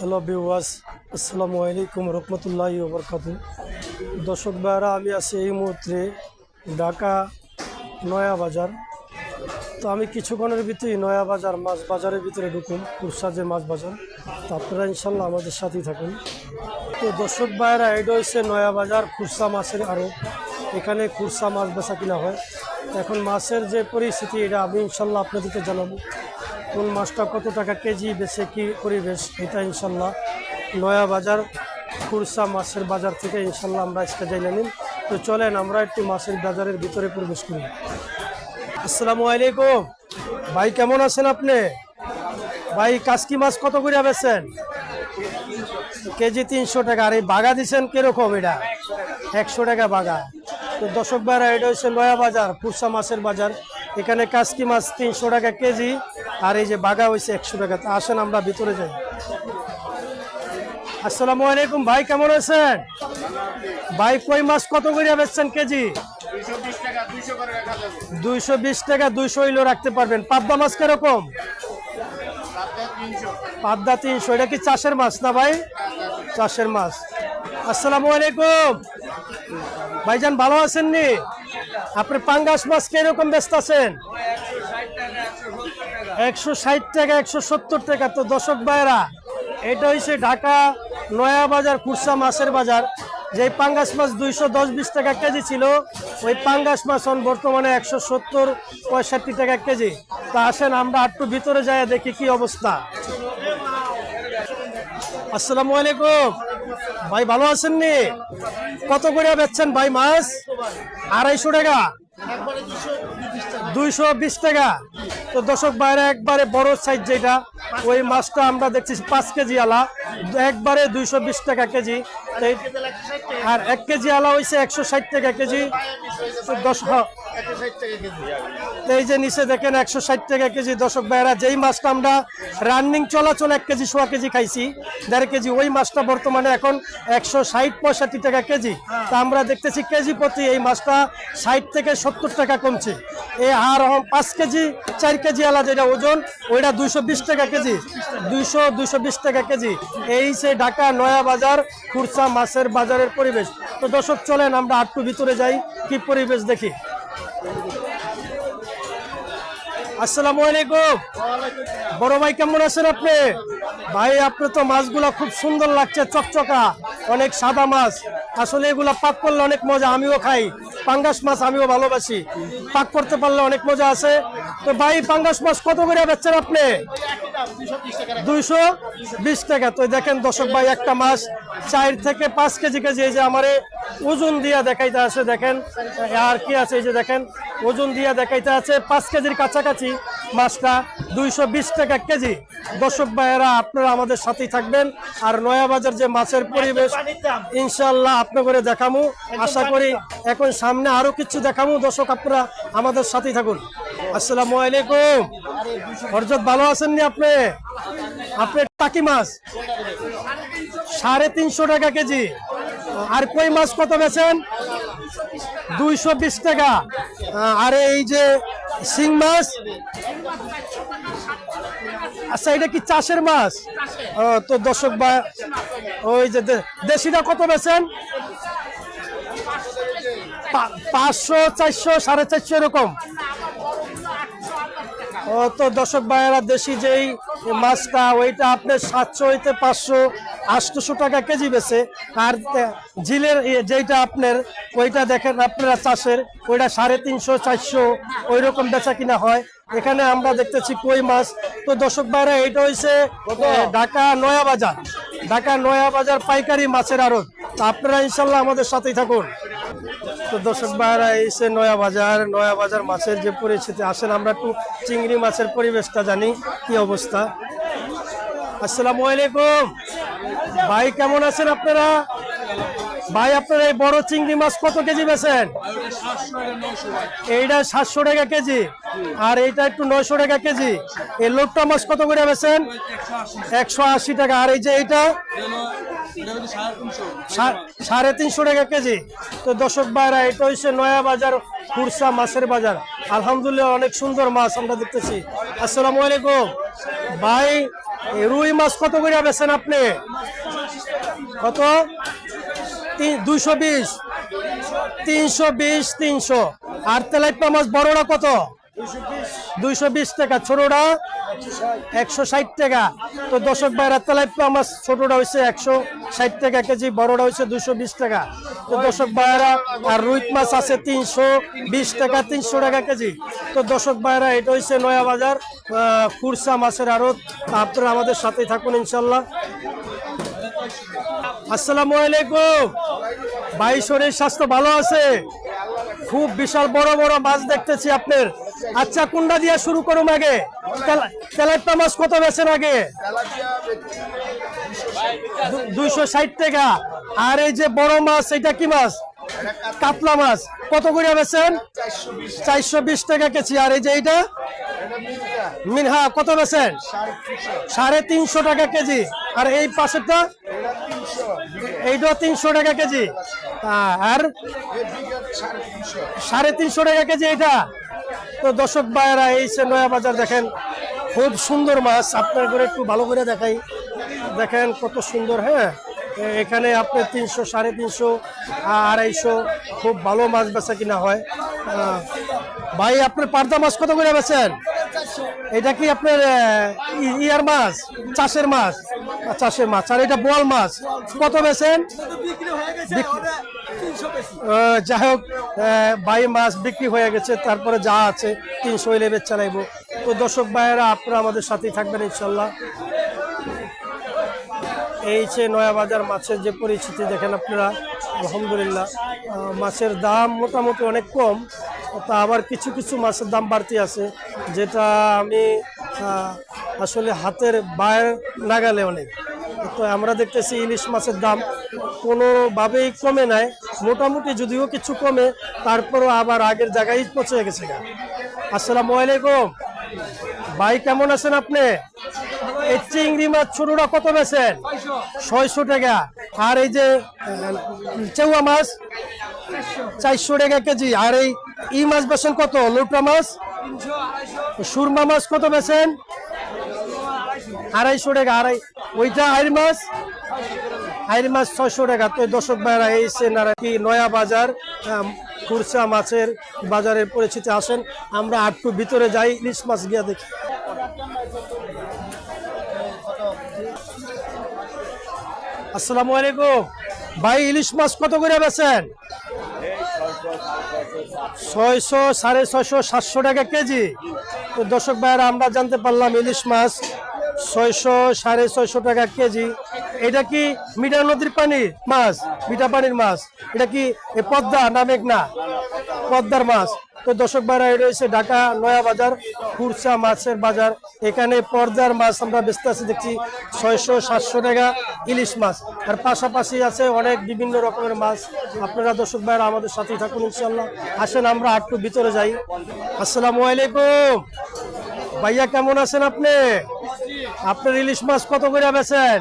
Hello বিওয়াস আসসালামু আলাইকুম রহমতুল্লাহ বরকাত দর্শক ভাইরা, আমি আছি এই মুহূর্তে ঢাকা নয়া বাজার। তো আমি কিছুক্ষণের ভিতরেই নয়া বাজার, মাছ বাজারের ভিতরে ঢুকুন কুরসা যে মাছ বাজার। তো আপনারা ইনশাল্লাহ আমাদের সাথেই থাকুন। তো দর্শক ভাইরা, এটা হচ্ছে নয়া বাজার খুরসা মাছের আরও এখানে খুরসা মাছ বেচা কিনা হয়। এখন মাছের যে পরিস্থিতি, এটা আমি ইনশাল্লাহ আপনাদেরকে জানাব। কোন মাছটা কত টাকা কেজি বেছে কি পরিবেশ, এটা ইনশাল্লাহ নয়া বাজার খুরসা মাছের বাজার থেকে ইনশাল্লাহ আমরা আজকে জেনে নিন। তো চলেন আমরা একটু মাছের বাজারের ভিতরে প্রবেশ করি। আসসালামু আলাইকুম। ভাই, কেমন আছেন আপনি? ভাই, কাসকি মাছ কত করে বেছেন কেজি তিনশো টাকা। আর এই বাগা দিচ্ছেন কীরকম এটা? একশো টাকা বাগা। তো দশক বারা এটা হচ্ছে নয়া বাজার পুরসা মাছের বাজার। এখানে কাসকি মাছ তিনশো টাকা কেজি আর এই যে বাগা হয়েছে একশো টাকা। তা আসেন আমরা ভিতরে যাই। আসসালামু আলাইকুম, ভাই কেমন আছেন? ভাই, কই মাছ কত করে বেচছেন কেজি? দুইশো বিশ টাকা, দুইশো ইলো রাখতে পারবেন। পাবদা মাছ কীরকম? পাবদা তিনশো, এটা কি চাষের মাছ না ভাই? চাষের মাছ। আসসালামু আলাইকুম। ভাইজান, ভালো আছেন নি? আপনি পাঙ্গাস মাছ কীরকম ব্যস্ত আছেন একশো ষাট টাকা, একশো সত্তর টাকা। তো দশক ভাইরা এটা হচ্ছে ঢাকা নয়া বাজার কুরসা মাছের বাজার। যে পাঙ্গাস মাছ দুইশো দশ বিশ টাকা কেজি ছিল, ওই পাঙ্গাস মাছ এখন বর্তমানে একশো সত্তর পঁয়ষট্টি টাকা কেজি। তা আসেন, আমরা একটু ভিতরে যাই দেখি কি অবস্থা। আসসালামু আলাইকুম। ভাই, ভালো আছেন নি? কত করে বেচছেন ভাই মাছ? আড়াইশো টাকা। দুইশো বিশ টাকা। তো দর্শক বাইরে একবারে বড় সাইজ যেটা, ওই মাছটা আমরা দেখছি পাঁচ কেজি আলা, একবারে দুইশো বিশ টাকা কেজি। আর এক কেজি আলা হয়েছে একশো ষাট টাকা কেজি। দশ এই যে নিচে দেখেন একশো ষাট টাকা কেজি। দর্শক ভাইরা যেই মাছটা আমরা রানিং চলাচল এক কেজি, সোয়া কেজি খাইছি, দেড় কেজি, ওই মাছটা বর্তমানে এখন একশো ষাট পঁয়ষট্টি টাকা কেজি। তা আমরা দেখতেছি কেজি প্রতি এই মাছটা ষাট থেকে সত্তর টাকা কমছে। এই আর পাঁচ কেজি, চার কেজি আলা যেটা ওজন, ওইটা দুইশো বিশ টাকা কেজি। দুইশো দুইশো বিশ টাকা কেজি। এই সে ঢাকা নয়া বাজার খুরসা মাছের বাজারের পরিবেশ। তো দর্শক চলেন, আমরা আটটু ভিতরে যাই, কি পরিবেশ দেখি। আসসালামু আলাইকুম। বড় ভাই, কেমন আছেন আপনি? ভাই আপনি তো মাছগুলা খুব সুন্দর লাগছে, চকচকা, অনেক সাদা মাছ। আসলে এগুলা পাক করলে অনেক মজা, আমিও খাই। পাঙ্গাস মাছ আমিও ভালোবাসি। পাক করতে পারলে অনেক মজা আছে। তো ভাই, পাঙ্গাস মাছ কত করে বেচছেন আপনি? দুইশো বিশ টাকা। তো দেখেন দর্শক ভাই, একটা মাছ চার থেকে পাঁচ কেজি কেজি, এই যে আমারে ওজন দিয়া দেখাইতে আছে দেখেন আর কি আছে এই যে দেখেন ওজন দিয়া দেখাইতে আছে পাঁচ কেজির কাছাকাছি মাছটা দুইশো বিশ টাকা কেজি। দর্শক ভাইয়েরা আপনারা আমাদের সাথেই থাকবেন। আর নয়াবাজার যে মাছের পরিবেশ ইনশাল্লাহ করে দেখামু। আশা করি এখন সামনে আরও কিছু দেখামু। দর্শক আপনারা আমাদের সাথেই থাকুন। আসসালামু আলাইকুম। হরজত ভালো আছেন নি আপনি? আপনি টাকি মাছ? সাড়ে তিনশো টাকা কেজি। আর কই মাছ কত বেছেন দুইশো বিশ টাকা। আর এই যে শিং মাছ? আচ্ছা এটা কি চাষের মাছ? তো দর্শক বা, ওই যে দেশিটা কত বেছেন পাঁচশো, চারশো, সাড়ে চারশো এরকম। তো দর্শক ভাইয়েরা দেশি যেই মাছটা ওইটা আপনার সাতশো হইতে পাঁচশো আটশোশো টাকা কেজি বেছে আর ঝিলের ইয়ে যেইটা আপনার ওইটা দেখেন আপনারা চাষের ওইটা সাড়ে তিনশো চারশো ওই রকম বেচা কিনা হয়। এখানে আমরা দেখতেছি কই মাছ। তো দর্শক ভাইরা এইটা হইছে এ, ঢাকা নয়া বাজার। ঢাকা নয়া বাজার পাইকারি মাছের আড়ত। তো আপনারা ইনশাল্লাহ আমাদের সাথেই থাকুন। তো দর্শক ভাইরা এসে নয়া বাজার নয়া বাজার মাছের যে পরিস্থিতি আসেন আমরা একটু চিংড়ি মাছের পরিবেশটা জানি, কি অবস্থা? আসসালামু আলাইকুম। ভাই, কেমন আছেন আপনারা? ভাই, আপনারা এই বড় চিংড়ি মাছ কত কেজি বেছেন এইটা সাতশো টাকা কেজি। আর এইটা একটু নয়শো টাকা কেজি। এই লোকটা মাছ কত করে বেছেন একশো আশি টাকা। আর এই যে এইটা? সাড়ে তিনশো টাকা কেজি। তো দর্শক ভাইরা, এটা হচ্ছে নয়া বাজার খুরসা মাছের বাজার। আলহামদুলিল্লাহ অনেক সুন্দর মাছ আমরা দেখতেছি। আসসালামু আলাইকুম। ভাই রুই মাছ কত করে বেছেন আপনি? কত? দুইশো বিশ। তিনশো বিশ, তিনশো। আর তেলাইপা মাছ বড়টা কত? দুইশো বিশ টাকা। ছোটটা? একশো ষাট টাকা। তো দশক বাইরা তেলাইপা আমার ছোটটা হয়েছে একশো ষাট টাকা কেজি, বড়টা হয়েছে দুশো বিশ টাকা। তো দশক বাইরা আর রুইট মাছ আছে তিনশো বিশ টাকা, তিনশো টাকা কেজি। তো দশক বাইরা এটা হয়েছে নয়া বাজার কুরসা মাছের আড়ত। আপনারা আমাদের সাথেই থাকুন ইনশাল্লাহ। আসসালামু আলাইকুম। ভাই, শরীর স্বাস্থ্য ভালো আছে? খুব বিশাল বড় বড় মাছ দেখতেছি আপনার। আচ্ছা কুন্ডা দিয়ে শুরু করুন আগে। তেলা- তেলাপিয়া মাছ কত বেছেন আগে? দুইশো ষাট টাকা। আর এই যে বড় মাছ, এটা কি মাছ? কাতলা মাছ। কত করে বেছেন? চারশো বিশ টাকা কেজি। আর এই যে এইটা? মিনহা, কত বেছেন? সাড়ে তিনশো টাকা কেজি। আর এই পাশেরটা? এইটা তিনশো টাকা কেজি। আর? সাড়ে তিনশো টাকা কেজি এটা তো দর্শক ভাইয়েরা, এই সে নয়া বাজার দেখেন, খুব সুন্দর মাছ। আপনার করে একটু ভালো করে দেখাই। দেখেন কত সুন্দর হ্যাঁ? এখানে আপনি তিনশো, সাড়ে তিনশো, আড়াইশো, খুব ভালো মাছ বেচা কিনা হয়। ভাই, আপনার পার্দা মাছ কত করে বেচেন? এটা কি আপনার ইয়ার মাছ? চাষের মাছ? চাষের মাছ। আর এটা বোয়াল মাছ। কত বেছেন যাই হোক বাই মাছ বিক্রি হয়ে গেছে, তারপরে যা আছে তিনশো ইলেভেন চালাইবো তো দর্শক ভাইয়েরা, আপনারা আমাদের সাথেই থাকবেন, ইনশাল্লাহ। এই যে নয়া বাজার মাছের যে পরিস্থিতি দেখেন আপনারা। আলহামদুলিল্লাহ। মাছের দাম মোটামুটি অনেক কম, তা আবার কিছু কিছু মাছের দাম বাড়তি আছে, যেটা আমি আসলে হাতের বাইরে নাগালে অনেক। তো আমরা দেখতেছি ইলিশ মাছের দাম কোনোভাবেই কমে নাই, মোটামুটি যদিও কিছু কমে, তারপরও আবার আগের জায়গায় পৌঁছে গেছে। আসসালামু আলাইকুম। ভাই, কেমন আছেন আপনি? এই চিংড়ি মাছ ছোটটা কত বেছেন ছয়শো টাকা। আর এই যে চেউয়া মাছ, চারশো টাকা কেজি। আর এই ই মাছ বেছেন কত? লোটা মাছ? সুরমা মাছ কত বেছেন আড়াইশো টাকা। আড়াই ওইটা আইর মাছ আইর মাছ ছয়শো টাকা। তো দর্শক ভাইরা, এই সে কি নয়া বাজার খুরসা মাছের বাজারের পরিচিতি আসেন। আমরা আটটু ভিতরে যাই, ইলিশ মাছ গিয়া দেখি। আসসালামু আলাইকুম। ভাই, ইলিশ মাছ কত করে বেছেন ছয়শো সাড়ে ছয়শো সাতশো টাকা কেজি। তো দর্শক ভাইয়েরা, আমরা জানতে পারলাম ইলিশ মাছ ছয়শো সাড়ে ছয়শো টাকা কেজি। এটা কি মিঠা নদীর পানির মাছ? মিঠা পানির মাছ। এটা কি পদ্মা না মেঘনা? পদ্মার মাছ। তো দর্শক ভাইরা হচ্ছে ঢাকা নয়া বাজার কুরসা মাছের বাজার। এখানে পর্দার মাছ আমরা বেচতে আছি, দেখছি ছয়শো সাতশো টাকা ইলিশ মাছ। আর পাশাপাশি আছে অনেক বিভিন্ন রকমের মাছ। আপনারা দর্শক ভাইরা আমাদের সাথে থাকুন ইনশাল্লাহ আসেন, আমরা আটটু ভিতরে যাই। আসসালামু আলাইকুম। ভাইয়া, কেমন আছেন আপনি? আপনার ইলিশ মাছ কত করে বেছেন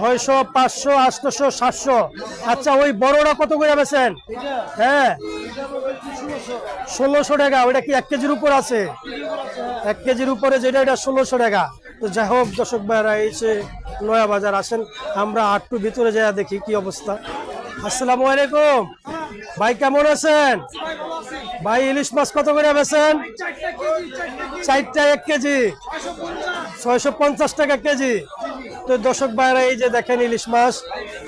ছয়শো, পাঁচশো, আটশো, সাতশো। আচ্ছা ওই বড়টা কত করে বেছেন হ্যাঁ। ষোলোশো টাকা ওটা কি এক কেজির উপর আছে? এক কেজির উপরে যেটা, এটা ষোলোশো টাকা। তো যাই হোক, দর্শক ভাইরা এসে নয়া বাজার, আসেন। আমরা আটটু ভিতরে যাই দেখি কি অবস্থা। আসসালামু আলাইকুম। ভাই, কেমন আছেন? ভাই, ইলিশ মাছ কত করে বেছেন চারটা এক কেজি। ছয়শো পঞ্চাশ টাকা কেজি। তো দর্শক ভাইরা এই যে দেখেন ইলিশ মাছ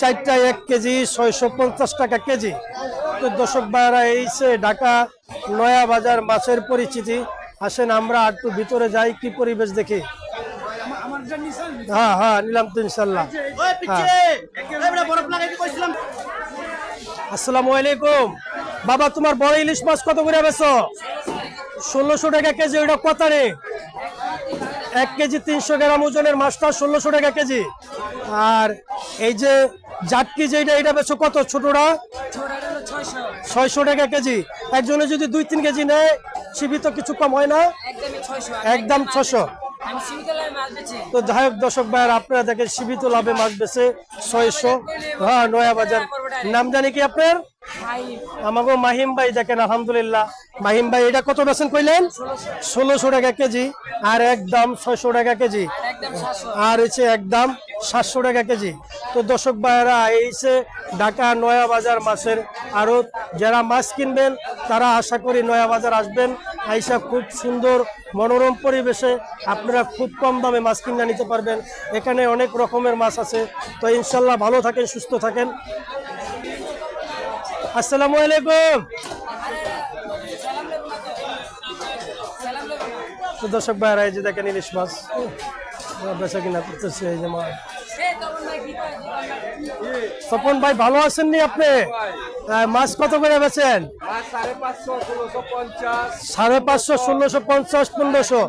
চারটা এক কেজি ছয়শো পঞ্চাশ টাকা কেজি। তো দর্শক ভাইরা এই সে ঢাকা নয়া বাজার মাছের পরিচিতি। আসেন আমরা একটু ভিতরে যাই কি পরিবেশ দেখি? হ্যাঁ হ্যাঁ নিলাম তো ইনশাল্লাহ আসসালামু আলাইকুম। বাবা তোমার বড় ইলিশ মাছ কত করে বেছো ষোলোশো টাকা কেজি ওইটা কত রে? এক কেজি তিনশো গ্রাম ওজনের মাছটা ষোলোশো টাকা কেজি। আর এই যে জাটকি যেটা এটা বেছো কত? ছোটটা ছয়শো টাকা কেজি। একজনে যদি দুই তিন কেজি নেয় সীমিত কিছু কম হয় না? একদম ছশো তো যাই হোক দর্শক ভাইয়ের আপনারা দেখেন সীমিত লাভে মাছ বেছে ছয়শো। হ্যাঁ নয়া বাজার নাম জানি কি আপনার? আমাকে মাহিম ভাই দেখেন আলহামদুলিল্লাহ। মাহিম ভাই এটা কত বেছেন কইলেন? ষোলোশো। টাকা কেজি। আর একদম ছয়শো টাকা কেজি। আর হচ্ছে একদম সাতশো টাকা কেজি। তো দর্শক ভাইয়েরা এইছে ঢাকা নয়া বাজার মাছের আড়ত। যারা মাছ কিনবেন তারা আশা করি নয়া বাজার আসবেন। আইসা খুব সুন্দর মনোরম পরিবেশে আপনারা খুব কম দামে মাছ কিনে নিতে পারবেন। এখানে অনেক রকমের মাছ আছে। তো ইনশাল্লাহ ভালো থাকেন সুস্থ থাকেন। আসসালামু আলাইকুম। দর্শক ভাইয়েরা এই যে দেখেন ইলিশ মাছ। বেচা কিনা করতেছে, এই যে মাছ। তপন ভাই, ভালো আছেন নি আপনি মাছ কত করে বেছেন সাড়ে পাঁচশো, ষোলোশো পঞ্চাশ, পনেরোশো।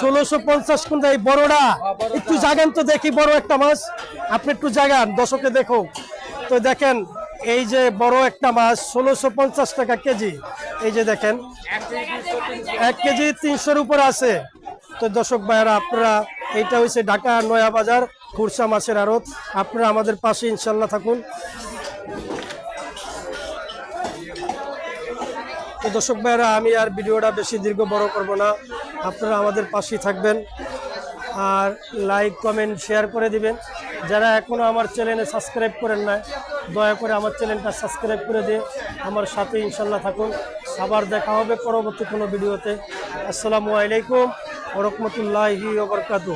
ষোলোশো পঞ্চাশ কোনটা? এই বড়টা? একটু জাগান তো দেখি, বড় একটা মাছ। আপনি একটু জাগান দশকে দেখো তো দেখেন এই যে বড় একটা মাছ, ষোলোশো পঞ্চাশ টাকা কেজি। এই যে দেখেন, এক কেজি তিনশোর উপর আছে। তো দর্শক ভাইয়ারা, আপনারা, এইটা হচ্ছে ঢাকা নয়া বাজার খুরসা মাছের আড়ত। আপনারা আমাদের পাশে ইনশাল্লাহ থাকুন। তো দর্শক ভাইয়ারা, আমি আর ভিডিওটা বেশি দীর্ঘ বড় করব না। আপনারা আমাদের পাশেই থাকবেন। আর লাইক কমেন্ট শেয়ার করে দিবেন। যারা এখনও আমার চ্যানেলে সাবস্ক্রাইব করেন না দয়া করে আমার চ্যানেলটা সাবস্ক্রাইব করে দিয়ে আমার সাথে ইনশাল্লাহ থাকুন। আবার দেখা হবে পরবর্তী কোনো ভিডিওতে আসসালামু আলাইকুম ওরকমতুল্লাহি ওবরকাতু